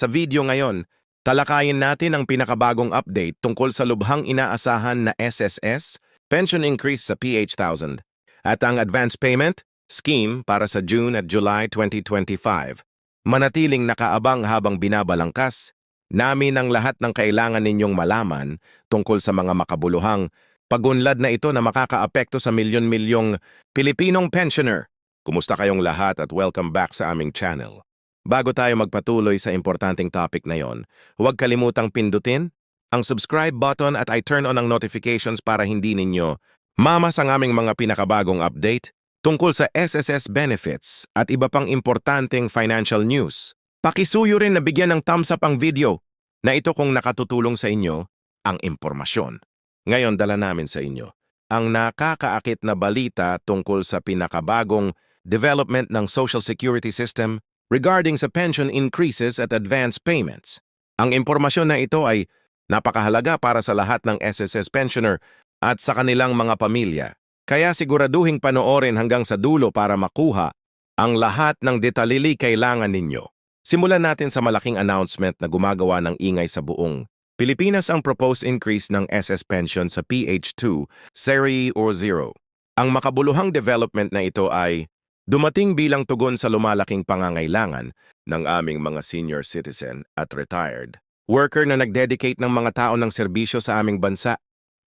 Sa video ngayon, talakayin natin ang pinakabagong update tungkol sa lubhang inaasahan na SSS, pension increase sa PH1000, at ang advance payment, scheme para sa June at July 2025. Manatiling nakaabang habang binabalangkas, namin ang lahat ng kailangan ninyong malaman tungkol sa mga makabuluhang pagunlad na ito na makakaapekto sa milyon-milyong Pilipinong pensioner. Kumusta kayong lahat at welcome back sa aming channel. Bago tayo magpatuloy sa importanteng topic na yon, huwag kalimutang pindutin ang subscribe button at I turn on ang notifications para hindi ninyo mamas ang aming mga pinakabagong update tungkol sa SSS benefits at iba pang importanteng financial news. Pakisuyo rin na bigyan ng thumbs up ang video na ito kung nakatutulong sa inyo ang impormasyon. Ngayon dala namin sa inyo ang nakakaakit na balita tungkol sa pinakabagong development ng Social Security System regarding sa pension increases at advance payments. Ang impormasyon na ito ay napakahalaga para sa lahat ng SSS pensioner at sa kanilang mga pamilya. Kaya siguraduhing panoorin hanggang sa dulo para makuha ang lahat ng detalili kailangan ninyo. Simulan natin sa malaking announcement na gumagawa ng ingay sa buong Pilipinas ang proposed increase ng SS pension sa PH2, Serie or Zero. Ang makabuluhang development na ito ay dumating bilang tugon sa lumalaking pangangailangan ng aming mga senior citizen at retired. Worker na nagdedicate ng mga tao ng serbisyo sa aming bansa.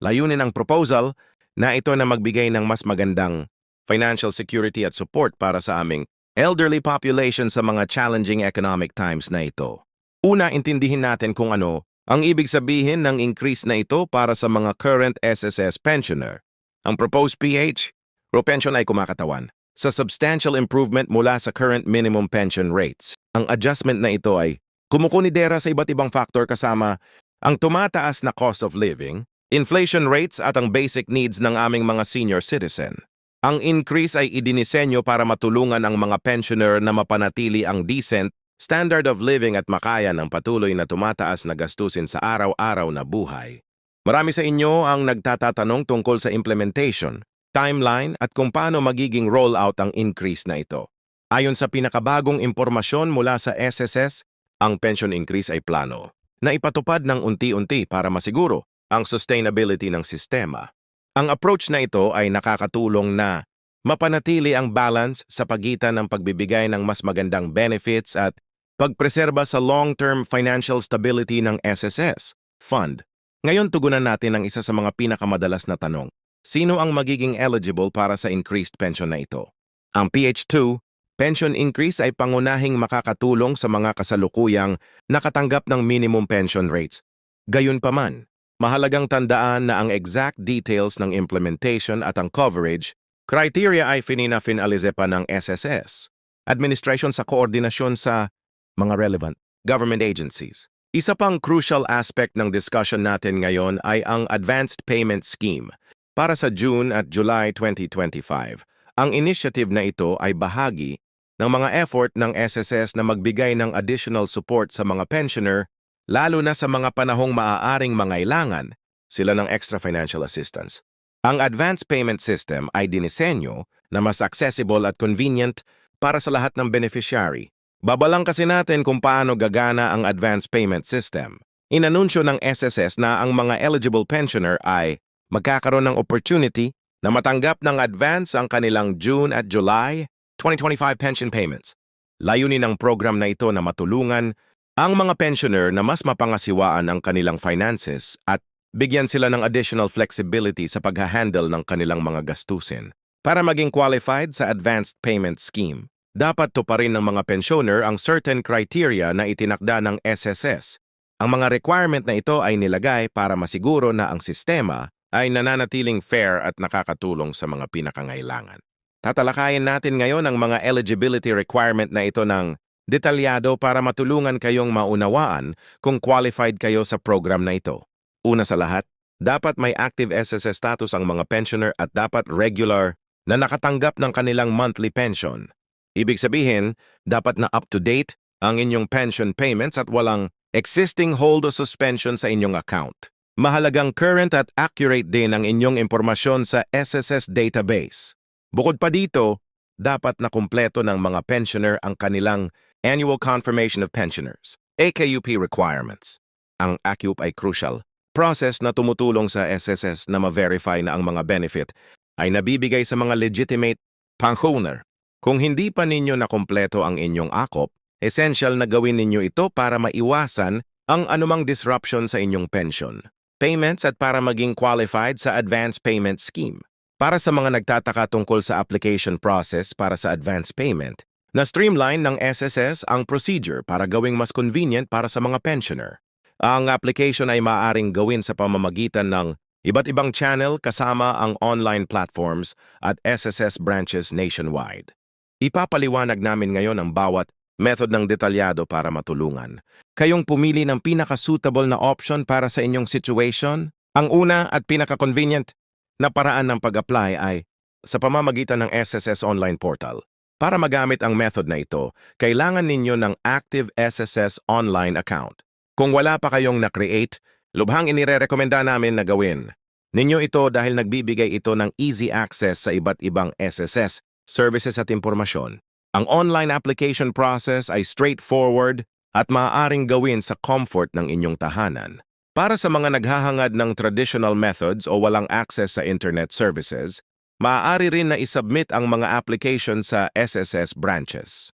Layunin ang proposal na ito na magbigay ng mas magandang financial security at support para sa aming elderly population sa mga challenging economic times na ito. Una, intindihin natin kung ano ang ibig sabihin ng increase na ito para sa mga current SSS pensioner. Ang proposed PH, pro-pension ay kumakatawan sa substantial improvement mula sa current minimum pension rates. Ang adjustment na ito ay kumukunidera sa iba't ibang factor kasama ang tumataas na cost of living, inflation rates at ang basic needs ng aming mga senior citizen. Ang increase ay idinisenyo para matulungan ang mga pensioner na mapanatili ang decent standard of living at makaya ng patuloy na tumataas na gastusin sa araw-araw na buhay. Marami sa inyo ang nagtatatanong tungkol sa implementation, timeline at kung paano magiging rollout ang increase na ito. Ayon sa pinakabagong impormasyon mula sa SSS, ang pension increase ay plano na ipatupad ng unti-unti para masiguro ang sustainability ng sistema. Ang approach na ito ay nakakatulong na mapanatili ang balance sa pagitan ng pagbibigay ng mas magandang benefits at pagpreserba sa long-term financial stability ng SSS Fund. Ngayon tugunan natin ang isa sa mga pinakamadalas na tanong. Sino ang magiging eligible para sa increased pension na ito? Ang PH2, pension increase ay pangunahing makakatulong sa mga kasalukuyang nakatanggap ng minimum pension rates. Gayunpaman, mahalagang tandaan na ang exact details ng implementation at ang coverage, criteria ay finina-finalize pa ng SSS. Administration sa koordinasyon sa mga relevant government agencies. Isa pang crucial aspect ng discussion natin ngayon ay ang Advanced Payment Scheme para sa June at July 2025. Ang initiative na ito ay bahagi ng mga effort ng SSS na magbigay ng additional support sa mga pensioner lalo na sa mga panahong maaaring mangailangan sila ng extra financial assistance. Ang Advanced Payment System ay dinisenyo na mas accessible at convenient para sa lahat ng beneficiary Babalang kasi natin kung paano gagana ang advance payment system. Inanunsyo ng SSS na ang mga eligible pensioner ay magkakaroon ng opportunity na matanggap ng advance ang kanilang June at July 2025 pension payments. Layunin ng program na ito na matulungan ang mga pensioner na mas mapangasiwaan ang kanilang finances at bigyan sila ng additional flexibility sa paghahandle ng kanilang mga gastusin. Para maging qualified sa advanced payment scheme, dapat tuparin ng mga pensioner ang certain criteria na itinakda ng SSS. Ang mga requirement na ito ay nilagay para masiguro na ang sistema ay nananatiling fair at nakakatulong sa mga pinakangailangan. Tatalakayin natin ngayon ang mga eligibility requirement na ito ng detalyado para matulungan kayong maunawaan kung qualified kayo sa program na ito. Una sa lahat, dapat may active SSS status ang mga pensioner at dapat regular na nakatanggap ng kanilang monthly pension. Ibig sabihin, dapat na up-to-date ang inyong pension payments at walang existing hold o suspension sa inyong account. Mahalagang current at accurate din ang inyong impormasyon sa SSS database. Bukod pa dito, dapat na kumpleto ng mga pensioner ang kanilang Annual Confirmation of Pensioners AKUP requirements. Ang AKUP ay crucial. Process na tumutulong sa SSS na ma-verify na ang mga benefit ay nabibigay sa mga legitimate pang-owner. Kung hindi pa ninyo nakompleto ang inyong AKOP, essential na gawin ninyo ito para maiwasan ang anumang disruption sa inyong pension, payments at para maging qualified sa advance payment scheme. Para sa mga nagtataka tungkol sa application process para sa advance payment, na streamline ng SSS ang procedure para gawing mas convenient para sa mga pensioner. Ang application ay maaaring gawin sa pamamagitan ng iba't ibang channel kasama ang online platforms at SSS branches nationwide. Ipapaliwanag namin ngayon ang bawat method ng detalyado para matulungan. Kayong pumili ng pinaka-suitable na option para sa inyong situation. Ang una at pinaka-convenient na paraan ng pag-apply ay sa pamamagitan ng SSS online portal. Para magamit ang method na ito, kailangan ninyo ng active SSS online account. Kung wala pa kayong na-create, lubhang inirerekomenda namin na gawin. Ninyo ito dahil nagbibigay ito ng easy access sa iba't ibang SSS, services at impormasyon. Ang online application process ay straightforward at maaaring gawin sa comfort ng inyong tahanan. Para sa mga naghahangad ng traditional methods o walang access sa internet services, maaari rin na isubmit ang mga application sa SSS branches.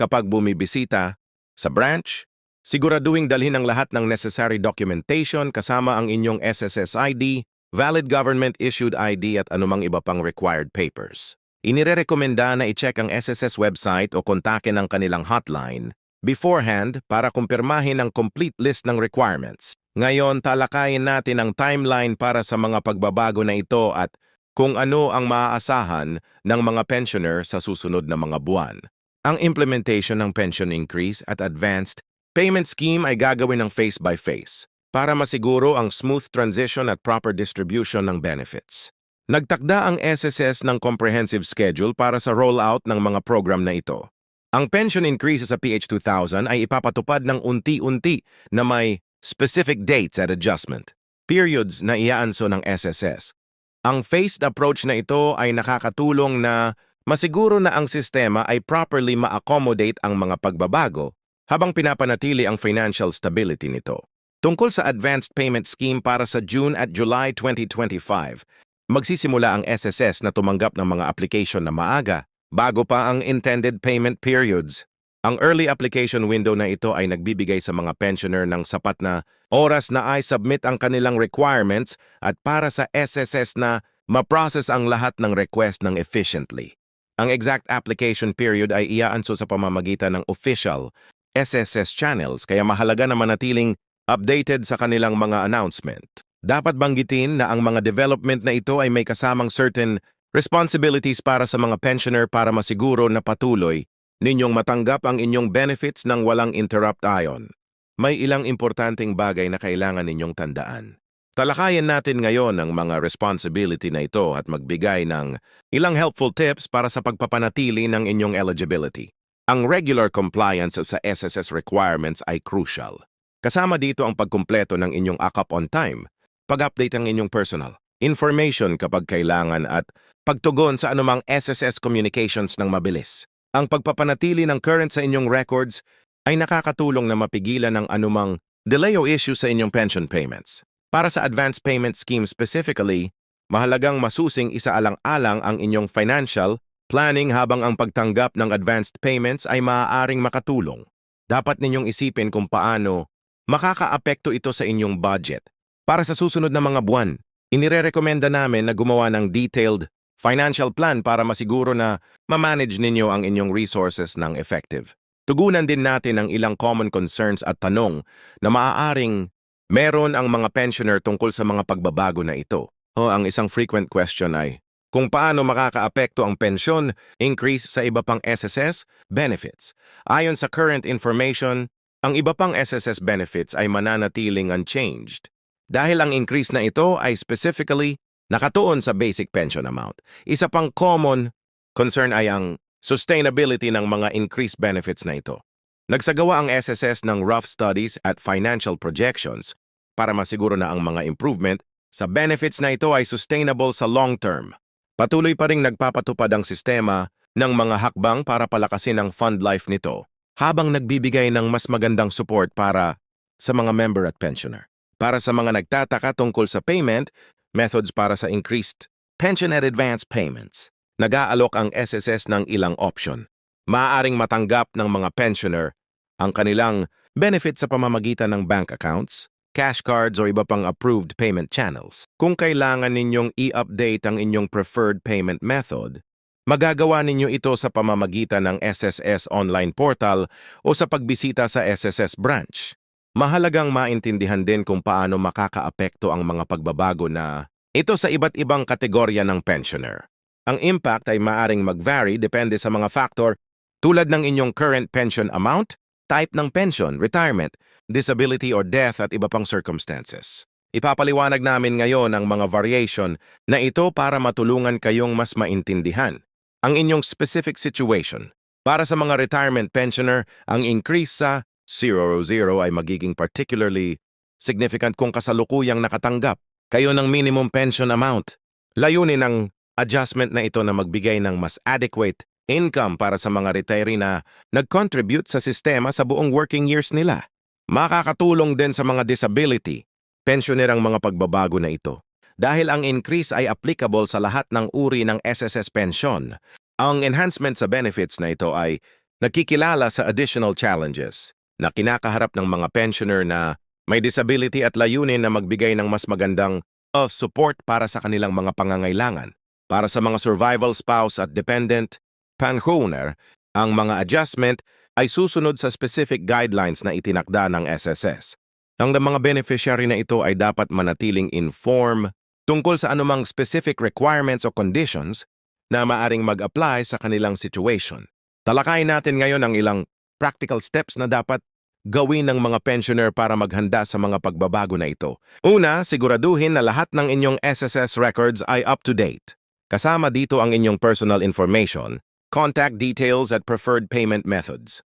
Kapag bumibisita sa branch, siguraduhin dalhin ang lahat ng necessary documentation kasama ang inyong SSS ID, valid government-issued ID at anumang iba pang required papers. Inirerekomenda na i-check ang SSS website o kontakin ang kanilang hotline beforehand para kumpirmahin ang complete list ng requirements. Ngayon, talakayin natin ang timeline para sa mga pagbabago na ito at kung ano ang maaasahan ng mga pensioner sa susunod na mga buwan. Ang implementation ng pension increase at advanced payment scheme ay gagawin ng face by face para masiguro ang smooth transition at proper distribution ng benefits. Nagtakda ang SSS ng comprehensive schedule para sa rollout ng mga program na ito. Ang pension increase sa PH2000 ay ipapatupad ng unti-unti na may specific dates at adjustment, periods na iaanso ng SSS. Ang phased approach na ito ay nakakatulong na masiguro na ang sistema ay properly ma-accommodate ang mga pagbabago habang pinapanatili ang financial stability nito. Tungkol sa Advanced Payment Scheme para sa June at July 2025, magsisimula ang SSS na tumanggap ng mga application na maaga bago pa ang intended payment periods. Ang early application window na ito ay nagbibigay sa mga pensioner ng sapat na oras na ay submit ang kanilang requirements at para sa SSS na ma-process ang lahat ng request ng efficiently. Ang exact application period ay iaanso sa pamamagitan ng official SSS channels kaya mahalaga na manatiling updated sa kanilang mga announcement. Dapat banggitin na ang mga development na ito ay may kasamang certain responsibilities para sa mga pensioner para masiguro na patuloy ninyong matanggap ang inyong benefits ng walang interrupt ayon. May ilang importanteng bagay na kailangan ninyong tandaan. Talakayan natin ngayon ang mga responsibility na ito at magbigay ng ilang helpful tips para sa pagpapanatili ng inyong eligibility. Ang regular compliance sa SSS requirements ay crucial. Kasama dito ang pagkumpleto ng inyong AKAP on time, pag-update ng inyong personal, information kapag kailangan at pagtugon sa anumang SSS communications ng mabilis. Ang pagpapanatili ng current sa inyong records ay nakakatulong na mapigilan ng anumang delay o issue sa inyong pension payments. Para sa advance payment scheme specifically, mahalagang masusing isaalang-alang ang inyong financial planning habang ang pagtanggap ng advanced payments ay maaaring makatulong. Dapat ninyong isipin kung paano makakaapekto ito sa inyong budget. Para sa susunod na mga buwan, inirerekomenda namin na gumawa ng detailed financial plan para masiguro na ma-manage ninyo ang inyong resources ng effective. Tugunan din natin ang ilang common concerns at tanong na maaaring meron ang mga pensioner tungkol sa mga pagbabago na ito. O ang isang frequent question ay, kung paano makakaapekto ang pensyon, increase sa iba pang SSS benefits. Ayon sa current information, ang iba pang SSS benefits ay mananatiling unchanged. Dahil ang increase na ito ay specifically nakatuon sa basic pension amount. Isa pang common concern ay ang sustainability ng mga increased benefits na ito. Nagsagawa ang SSS ng rough studies at financial projections para masiguro na ang mga improvement sa benefits na ito ay sustainable sa long term. Patuloy pa ring nagpapatupad ang sistema ng mga hakbang para palakasin ang fund life nito. habang nagbibigay ng mas magandang support para sa mga member at pensioner. Para sa mga nagtataka tungkol sa payment, methods para sa increased pension and advance payments. Nag-aalok ang SSS ng ilang option. Maaaring matanggap ng mga pensioner ang kanilang benefit sa pamamagitan ng bank accounts, cash cards o iba pang approved payment channels. Kung kailangan ninyong i-update ang inyong preferred payment method, magagawa ninyo ito sa pamamagitan ng SSS online portal o sa pagbisita sa SSS branch. Mahalagang maintindihan din kung paano makakaapekto ang mga pagbabago na ito sa iba't ibang kategorya ng pensioner. Ang impact ay maaring mag-vary depende sa mga factor tulad ng inyong current pension amount, type ng pension, retirement, disability or death at iba pang circumstances. Ipapaliwanag namin ngayon ang mga variation na ito para matulungan kayong mas maintindihan ang inyong specific situation. Para sa mga retirement pensioner, ang increase sa 00 ay magiging particularly significant kung kasalukuyang nakatanggap kayo ng minimum pension amount. Layunin ng adjustment na ito na magbigay ng mas adequate income para sa mga retiree na nag-contribute sa sistema sa buong working years nila. Makakatulong din sa mga disability, pensioner ang mga pagbabago na ito. Dahil ang increase ay applicable sa lahat ng uri ng SSS pension, ang enhancement sa benefits na ito ay nagkikilala sa additional challenges na kinakaharap ng mga pensioner na may disability at layunin na magbigay ng mas magandang uh, support para sa kanilang mga pangangailangan. Para sa mga survival spouse at dependent pensioner, ang mga adjustment ay susunod sa specific guidelines na itinakda ng SSS. Ang mga beneficiary na ito ay dapat manatiling inform tungkol sa anumang specific requirements o conditions na maaring mag-apply sa kanilang situation. Talakayin natin ngayon ang ilang practical steps na dapat gawin ng mga pensioner para maghanda sa mga pagbabago na ito. Una, siguraduhin na lahat ng inyong SSS records ay up-to-date. Kasama dito ang inyong personal information, contact details at preferred payment methods.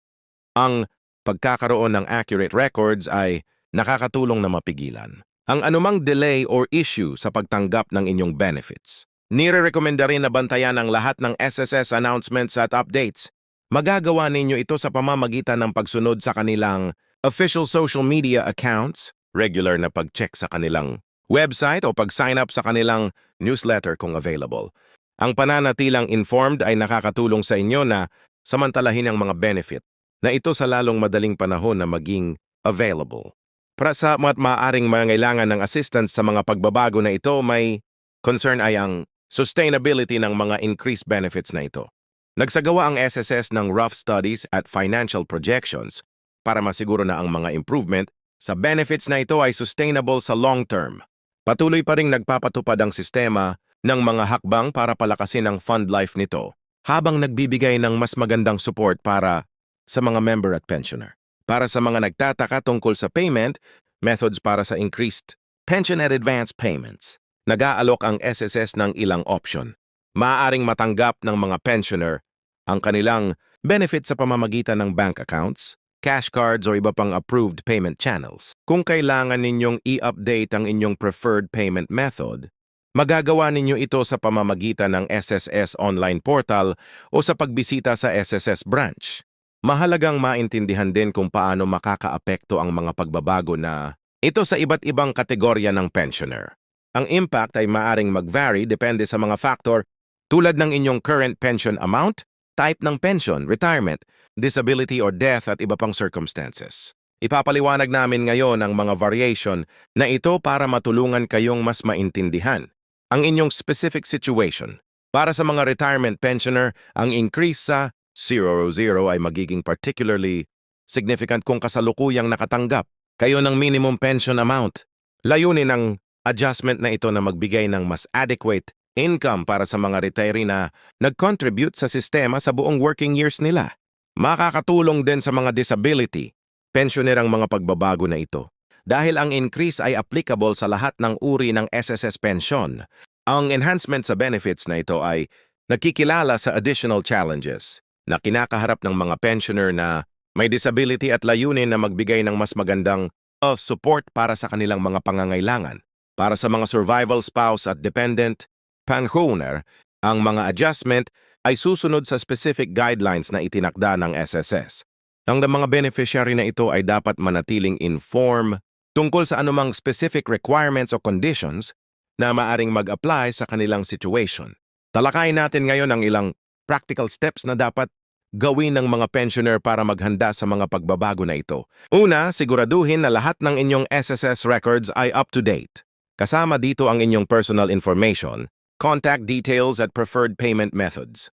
Ang pagkakaroon ng accurate records ay nakakatulong na mapigilan ang anumang delay or issue sa pagtanggap ng inyong benefits. Nire-recommenda rin na bantayan ang lahat ng SSS announcements at updates Magagawa ninyo ito sa pamamagitan ng pagsunod sa kanilang official social media accounts, regular na pag-check sa kanilang website o pag-sign up sa kanilang newsletter kung available. Ang pananatilang informed ay nakakatulong sa inyo na samantalahin ang mga benefit na ito sa lalong madaling panahon na maging available. Para sa mat maaring mangailangan ng assistance sa mga pagbabago na ito, may concern ay ang sustainability ng mga increased benefits na ito. Nagsagawa ang SSS ng rough studies at financial projections para masiguro na ang mga improvement sa benefits na ito ay sustainable sa long term. Patuloy pa ring nagpapatupad ang sistema ng mga hakbang para palakasin ang fund life nito habang nagbibigay ng mas magandang support para sa mga member at pensioner. Para sa mga nagtataka tungkol sa payment, methods para sa increased pension and advance payments. Nag-aalok ang SSS ng ilang option maaaring matanggap ng mga pensioner ang kanilang benefit sa pamamagitan ng bank accounts, cash cards o iba pang approved payment channels. Kung kailangan ninyong i-update ang inyong preferred payment method, magagawa ninyo ito sa pamamagitan ng SSS online portal o sa pagbisita sa SSS branch. Mahalagang maintindihan din kung paano makakaapekto ang mga pagbabago na ito sa iba't ibang kategorya ng pensioner. Ang impact ay maaring mag-vary depende sa mga factor tulad ng inyong current pension amount, type ng pension, retirement, disability or death at iba pang circumstances. Ipapaliwanag namin ngayon ang mga variation na ito para matulungan kayong mas maintindihan ang inyong specific situation. Para sa mga retirement pensioner, ang increase sa 00 ay magiging particularly significant kung kasalukuyang nakatanggap kayo ng minimum pension amount. Layunin ng adjustment na ito na magbigay ng mas adequate income para sa mga retiree na nag-contribute sa sistema sa buong working years nila. Makakatulong din sa mga disability, pensioner ang mga pagbabago na ito. Dahil ang increase ay applicable sa lahat ng uri ng SSS pension, ang enhancement sa benefits na ito ay nagkikilala sa additional challenges na kinakaharap ng mga pensioner na may disability at layunin na magbigay ng mas magandang uh, support para sa kanilang mga pangangailangan. Para sa mga survival spouse at dependent, pensioner, ang mga adjustment ay susunod sa specific guidelines na itinakda ng SSS. Ang mga beneficiary na ito ay dapat manatiling inform tungkol sa anumang specific requirements o conditions na maaring mag-apply sa kanilang situation. Talakayin natin ngayon ang ilang practical steps na dapat gawin ng mga pensioner para maghanda sa mga pagbabago na ito. Una, siguraduhin na lahat ng inyong SSS records ay up-to-date. Kasama dito ang inyong personal information, contact details at preferred payment methods.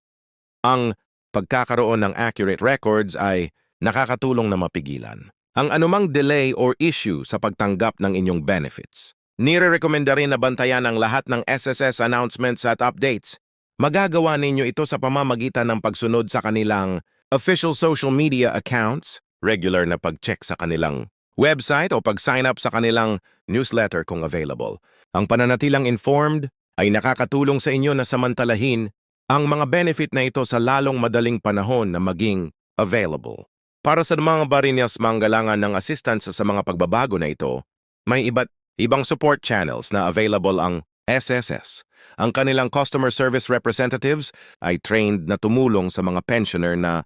Ang pagkakaroon ng accurate records ay nakakatulong na mapigilan ang anumang delay or issue sa pagtanggap ng inyong benefits. Nire-recommenda rin na bantayan ang lahat ng SSS announcements at updates. Magagawa ninyo ito sa pamamagitan ng pagsunod sa kanilang official social media accounts, regular na pag-check sa kanilang website o pag-sign up sa kanilang newsletter kung available. Ang pananatilang informed ay nakakatulong sa inyo na samantalahin ang mga benefit na ito sa lalong madaling panahon na maging available. Para sa mga barinyas manggalangan ng assistance sa mga pagbabago na ito, may iba't ibang support channels na available ang SSS. Ang kanilang customer service representatives ay trained na tumulong sa mga pensioner na